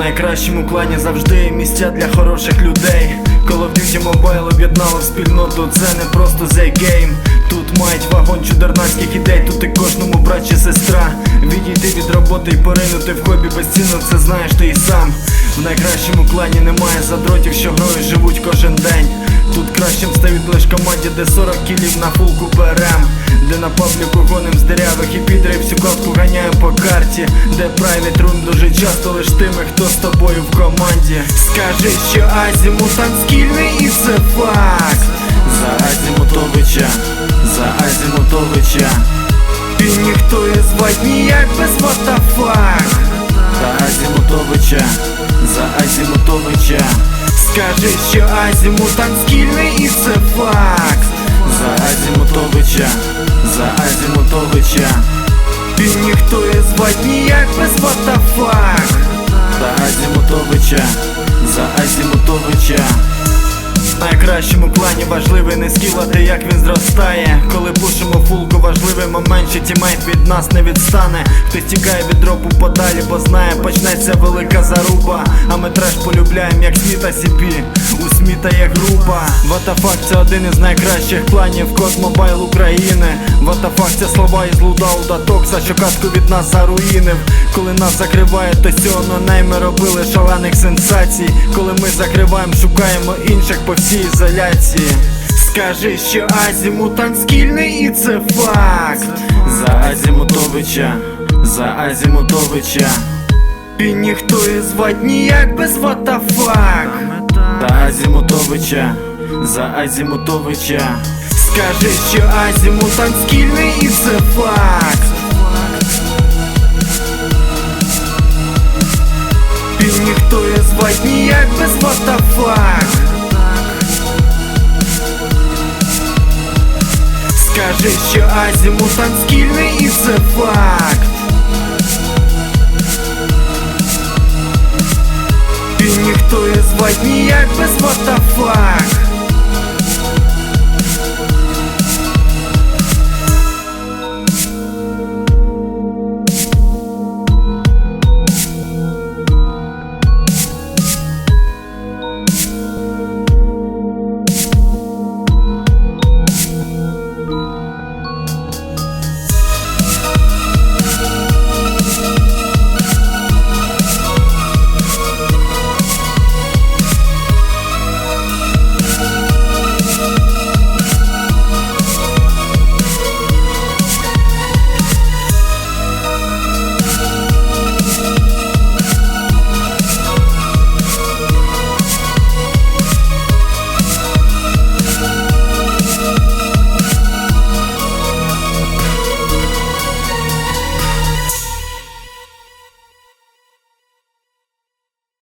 найкращому клані завжди місця для хороших людей. Call of Duty Mobile об'єднало спільноту, це не просто зей гейм. Тут мають вагон чудернацьких ідей, тут і кожному брат чи сестра. Відійти від роботи і поринути в хобі безцінно, це знаєш ти і сам. В найкращому клані немає задротів, що грою живуть кожен день. Тут кращим стають лиш команді, де 40 кілів на фулку берем пабліку гоним з деревих і підрив. Всю катку ганяємо по карті Де прайвет рун дуже часто лиш тими, хто з тобою в команді. Скажи, що Азімут танцькільний і це факт. За Азімутовича, за Азімутовича. І ніхто і звать ніяк без fuck За Азімутовича, за Азімутовича. Скажи, що Азімут танцькільний ніхто і звать ніяк без fuck За Азімутовича, за Азімутовича в найкращому плані важливий не скіл, а те як він зростає. Коли пушимо фулку, важливий момент, що тімейт від нас не відстане. Хтось тікає від дропу подалі, бо знає, почнеться велика заруба. А ми треш полюбляєм, як Сміта Сіпі У Сміта є група. Ватафак це один із найкращих планів Код Мобайл України. Ватафак це слова із Лудауда Токса, що катку від нас заруїнив. Коли нас закриває, то сього нонейми робили шалених сенсацій. Коли ми закриваємо, шукаємо інших по всій ізоляції Скажи, що Азімут танцькільний і це факт. За Азімутовича, за Азімутовича І ніхто і звать ніяк без the За Азімутовича, за Азімутовича Скажи, що Азімут танцькільний і це факт. І ніхто і звать ніяк без what Скажи, що Азімут танцькільний і це факт. І ніхто і звать ніяк без fuck